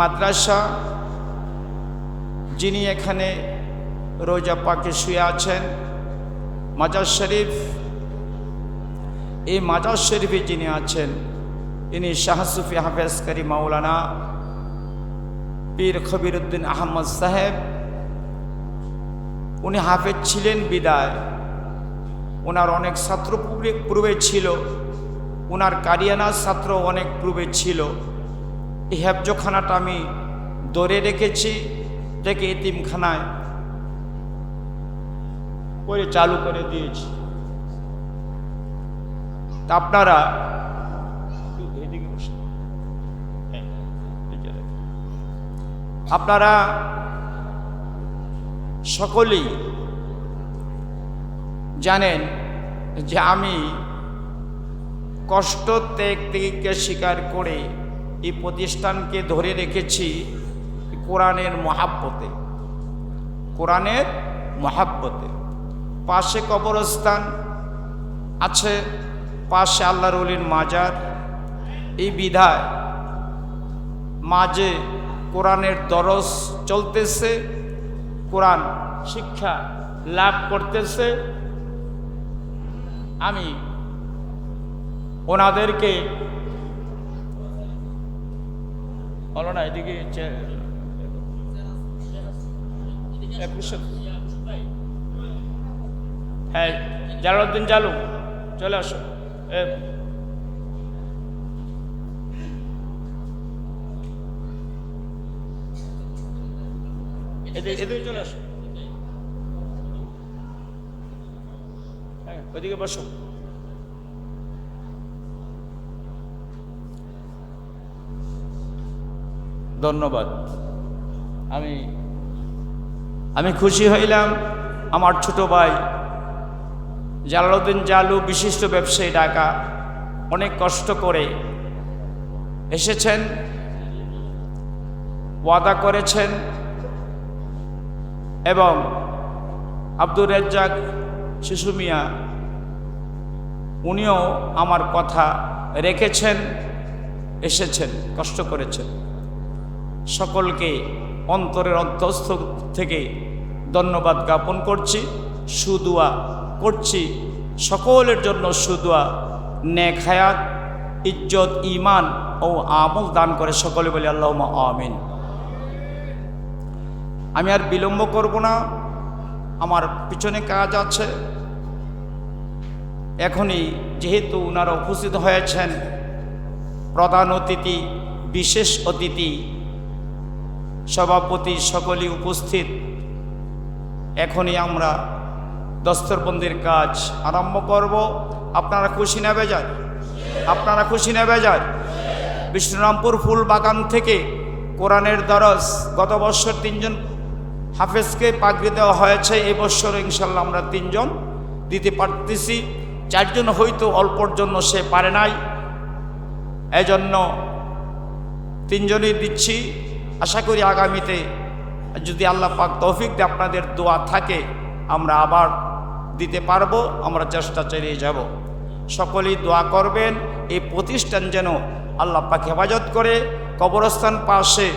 মাদ্রাসা, যিনি এখানে রোজা পাকে শুয়ে আছেন, মাজার শরীফ, এই মাজার শরীফে যিনি আছেন, ইনি শাহসুফি হাফেজকারী মাওলানা পীর খবিরুদ্দিন আহমদ সাহেব। উনি হাফেজ ছিলেন বিদায়। ওনার অনেক ছাত্র পূর্বে ছিল ওনার কারিয়ানার ছাত্র অনেক পূর্বে ছিল। এই হেফজখানাটা আমি দৌড়ে রেখেছি থেকে এতিমখানায় করে চালু করে দিয়েছি তা আপনারা। হ্যাঁ। আপনারা সকলেই জানেন যে আমি কষ্ট ত্যাগ ত্যাগকে স্বীকার করে এই প্রতিষ্ঠানকে ধরে রেখেছি কোরআনের মহাব্বতে। কোরআনের মহাব্বতে। পাশে কবরস্থান আছে, পাশে আল্লাহর অলির মাজার। এই বিধায় মাঝে কোরআনের দরস চলতেছে, কোরআন শিক্ষা লাভ করতেছে। আমি ওনাদেরকে বলো না এদিকে হ্যাঁ জালালউদ্দিন জালু চলে আসো। এদিকে চলে আসো। হ্যাঁ ওইদিকে বসো। ধন্যবাদ। আমি আমি খুশি হইলাম আমার ছোট ভাই জালালউদ্দিন জালু, বিশিষ্ট ব্যবসায়ী ঢাকা, অনেক কষ্ট করে এসেছেন, ওয়াদা করেছেন এবং আব্দুর রেজ্জাক শিশু মিয়া, উনিও আমার কথা রেখেছেন, এসেছেন, কষ্ট করেছেন। সকলকে অন্তরের অন্তস্থ থেকে ধন্যবাদ জ্ঞাপন করছি, সুদুয়া করছি। সকলের জন্য সুদুয়া, নেক হায়াত, ইজ্জত ইমান ও আমল দান করে সকলে বলি আল্লাহ আমিন। আমি আর বিলম্ব করব না, আমার পিছনে কাজ আছে। এখনই যেহেতু ওনারা উপস্থিত হয়েছেন, প্রধান অতিথি, বিশেষ অতিথি সভাপতি সকলেই উপস্থিত। এখনই আমরা দস্তরবন্দির কাজ আরম্ভ করব। আপনারা খুশি নেবে যান আপনারা খুশি নেবে যান বিষ্ণুরামপুর ফুল বাগান থেকে কোরআনের দরজ গত বছর তিনজন হাফেজকে পাগড়ি দেওয়া হয়েছে, এই বছর ইনশাল্লাহ আমরা তিনজন দিতে পারতেছি। চারজন হয়তো অল্পর জন্য সে পারে নাই। এজন্য তিনজনই দিচ্ছি। আশা করি আগামীতে যদি আল্লাহ পাক তৌফিক দিয়ে, আপনাদের দোয়া থাকে, আমরা আবার দিতে পারব, আমরা চেষ্টা চালিয়ে যাব। সকলেই দোয়া করবেন, এই প্রতিষ্ঠান যেন আল্লাহ পাক হেফাজত করে, কবরস্থান পাশে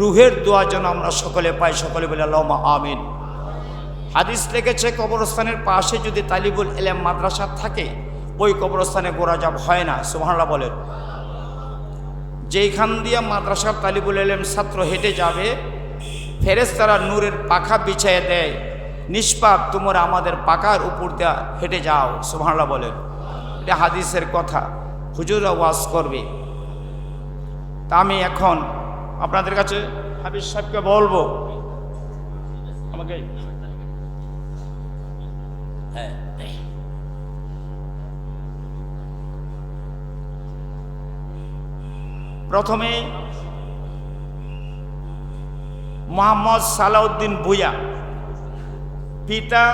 রুহের দোয়া যেন আমরা সকলে পাই, সকলে বলে আল্লাহ আমিন। হাদিস লেগেছে কবরস্থানের পাশে যদি তালিবুল এলেম মাদ্রাসা থাকে, ওই কবরস্থানে গোরাজাব হয় না সুহানাল্লাহ বলেন। যেইখান দিয়ে মাদ্রাসার তালিবুল এলেম ছাত্র হেঁটে যাবে ফেরেস্তারা নূরের পাখা বিছিয়ে দেয়, নিষ্পাপ তোমরা আমাদের পাকার উপর দেয়া হেঁটে যাও। সুহানাল্লাহ বলেন। এটা হাদিসের কথা। হুজুরা ওয়াজ করবে। তা আমি এখন আপনাদের কাছে হাবিজ সাহেবকে বলব। আমাকে হ্যাঁ। প্রথমে মোহাম্মদ সালাউদ্দিন ভুয়া পিতা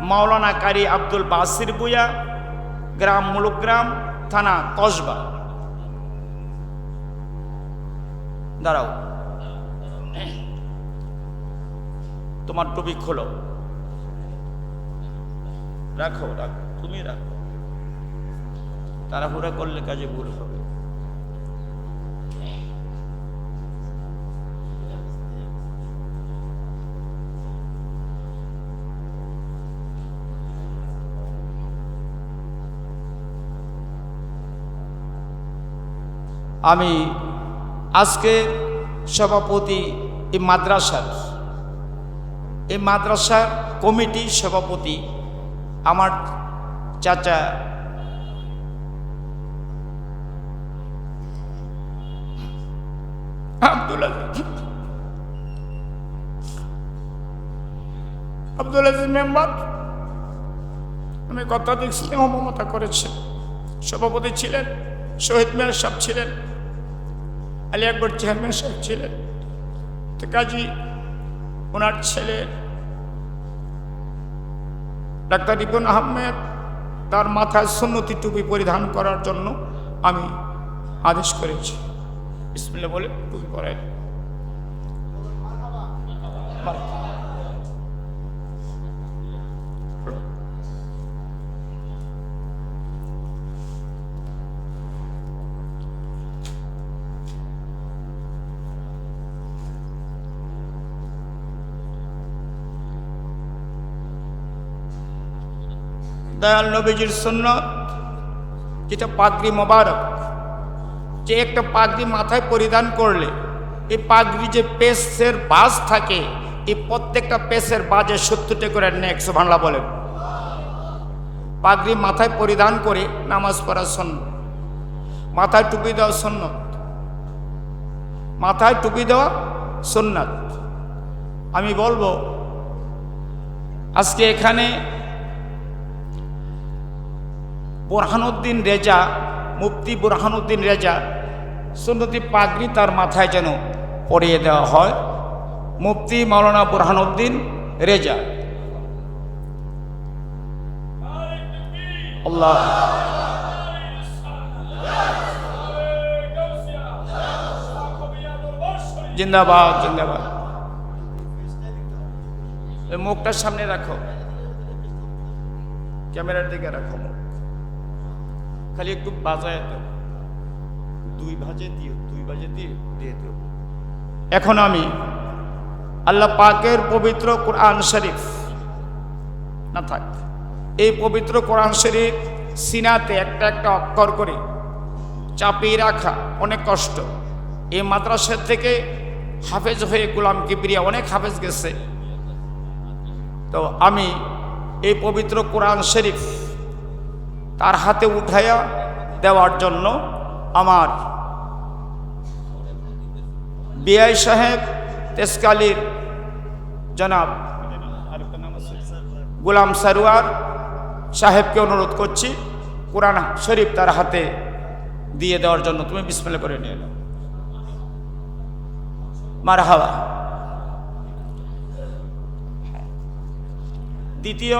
মাওলানা কারি আব্দুল বাসির ভুয়া গ্রাম মুলুগ্রাম থানা কসবা। দাঁড়াও। তোমার টুপি খোলো। রাখো রাখো, তুমি রাখো। তাড়াহুড়া করলে কাজে ভুল হবে। আমি আজকে সভাপতি এই মাদ্রাসার এই মাদ্রাসার কমিটি সভাপতি আমার চাচা আব্দুল আব্দুল আজিজ মেম্বার। আমি কতদিক স্নেহ মমতা করেছি সভাপতি ছিলেন, শহীদ মেয়ার সাহেব ছিলেন। আলী আকবর চেয়ারম্যান সাহেব ছিলেন। তো কাজী ওনার ছেলে ডাক্তার রিপন আহমেদ তার মাথায় সুন্নতি টুপি পরিধান করার জন্য আমি আদেশ করেছি। ইসমিল্লা বলে টুপি পরাই। দয়াল নবীজির সুন্নত, যেটা পাগড়ি মোবারক, যে একটা পাগড়ি মাথায় পরিধান করলে, এই পাগড়ি যে পেসের বাজ থাকে, এই প্রত্যেকটা পেসের বাজে সত্তরটা করে একশো বাংলা বলেন। পাগড়ি মাথায় পরিধান করে নামাজ পড়া সন্ন মাথায় টুপি দেওয়া সন্ন্যত মাথায় টুপি দেওয়া সন্ন্যত আমি বলব, আজকে এখানে বোরহানুদ্দিন রেজা, মুফতি বোরহানুদ্দিন রেজা, সুন্নতি পাগড়ি তার মাথায় যেন পরিয়ে দেওয়া হয়। মুফতি মাওলানা বোরহানুদ্দিন রেজা। আল্লাহ। জিন্দাবাদ জিন্দাবাদ। মুখটার সামনে রাখো। ক্যামেরার দিকে রাখো মুখ। খালি একটু বাজায় দাও দুই ভাজে দিও দুই ভাজে দিয়ে দিয়ে দিও এখন আমি আল্লাহ পাকের পবিত্র কোরআন শরীফ, না থাক, এই পবিত্র কোরআন শরীফ সিনাতে একটা একটা অক্ষর করে চাপিয়ে রাখা অনেক কষ্ট। এই মাদ্রাসা থেকে হাফেজ হয়ে গোলাম কিবরিয়া অনেক হাফেজ গেছে। তো আমি এই পবিত্র কোরআন শরীফ তার হাতে উঠাইয়া দেওয়ার জন্য আমার বিআই সাহেব তেসকালির জনাব গুলাম সারোয়ার সাহেবকে অনুরোধ করছি, কোরআন শরীফ তার হাতে দিয়ে দেওয়ার জন্য। তুমি বিসমেলে করে নিয়ে নাও। মার হাওয়া দ্বিতীয়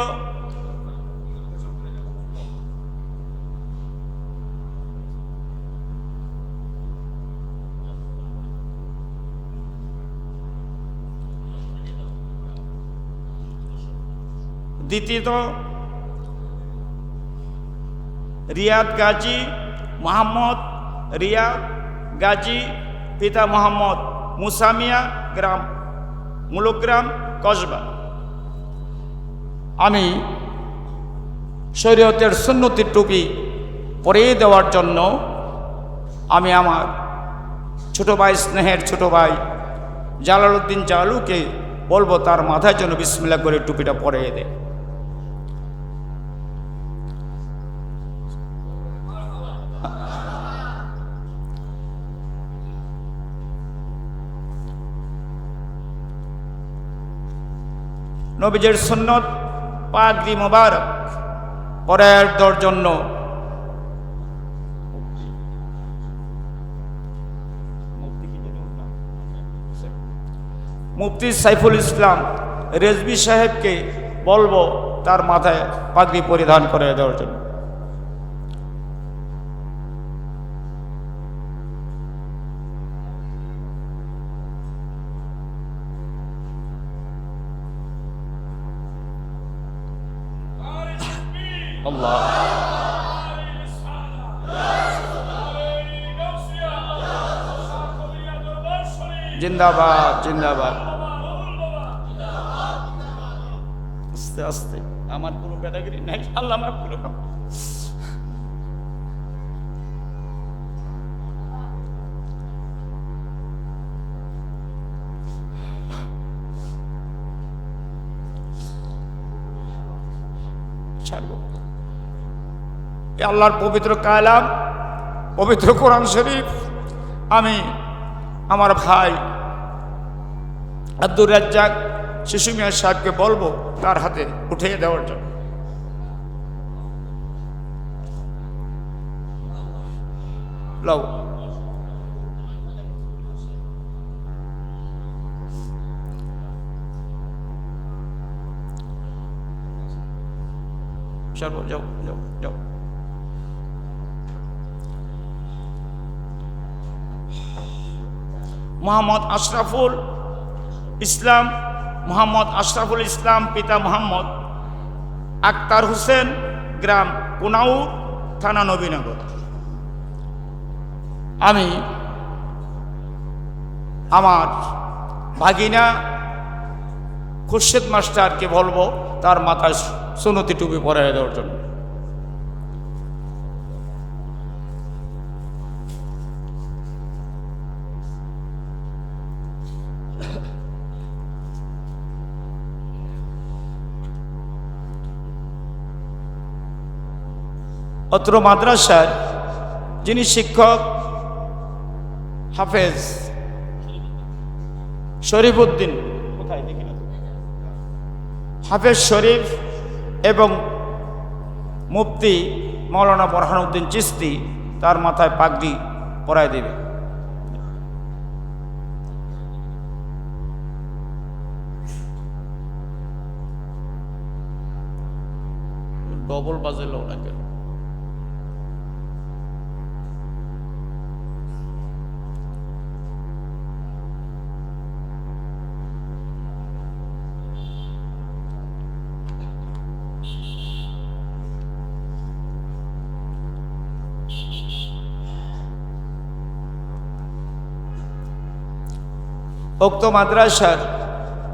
দ্বিতীয়ত, রিয়াদ গাজী মোহাম্মদ, রিয়াদ গাজী পিতা মোহাম্মদ মুসামিয়া গ্রাম মুলগ্রাম কসবা। আমি শরীয়তের সুন্নতির টুপি পরিয়ে দেওয়ার জন্য আমি আমার ছোট ভাই, স্নেহের ছোট ভাই জালালউদ্দিন জালুকে বলব তার মাথায় যেন বিসমিল্লা করে টুপিটা পরিয়ে দেয়। নবীজের সুন্নত পাগরি মোবারক, পরের দর জন্য। মুফতি সাইফুল ইসলাম রেজবি সাহেবকে বলব তার মাথায় পাগড়ি পরিধান করে দেওয়ার জন্য। আল্লাহ। জিন্দাবাদ জিন্দাবাদ। আস্তে আস্তে। আমার কোনো ব্যাটাগিরি নাই আল্লাহ আমার পুরো ছাড়বো। আল্লাহর পবিত্র কালাম, পবিত্র কোরআন শরীফ। আমি আমার ভাই আব্দুর রাজ্জাক শিশু মিয়া সাহেবকে বলব তার হাতে উঠিয়ে দেওয়ার জন্য। লও। চলো যাও যাও যাও। মোহাম্মদ আশরাফুল ইসলাম, মোহাম্মদ আশরাফুল ইসলাম, পিতা মোহাম্মদ আক্তার হোসেন, গ্রাম কোনাউর, থানা নবীনগর। আমি আমার ভাগিনা খুরশেদ মাস্টারকে বলব, তার মাথায় সুনতি টুপি পরে দেওয়ার জন্য। অত্র মাদ্রাসার যিনি শিক্ষক হাফেজ শরীফ উদ্দিন হাফেজ শরীফ এবং মুফতি মৌলানা বরহানুদ্দিন চিস্তি তার মাথায় পাগড়ি পরায় দেবে। ডবল বাজেলো না কেন উক্ত মাদ্রাসার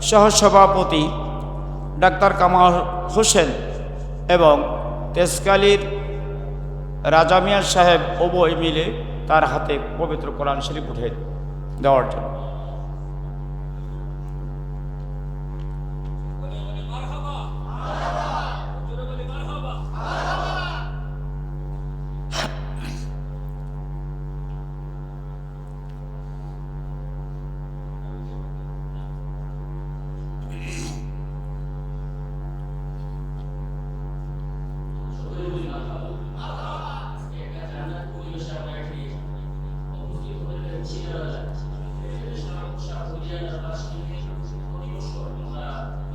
সহসভাপতি ডাক্তার কামাল হোসেন এবং তেজকালীর রাজামিয়া সাহেব উভয় মিলে তার হাতে পবিত্র কোরআন শরীফ উঠে দেওয়ার জন্য।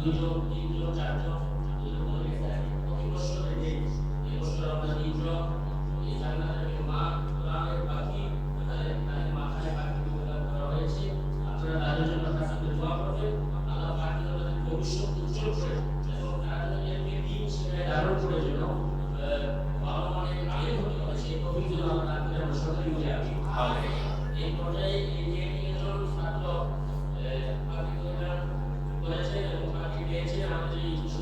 দুজন তিনজন চারজন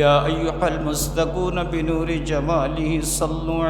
يا أيها المصدقون بنور جماله صلوا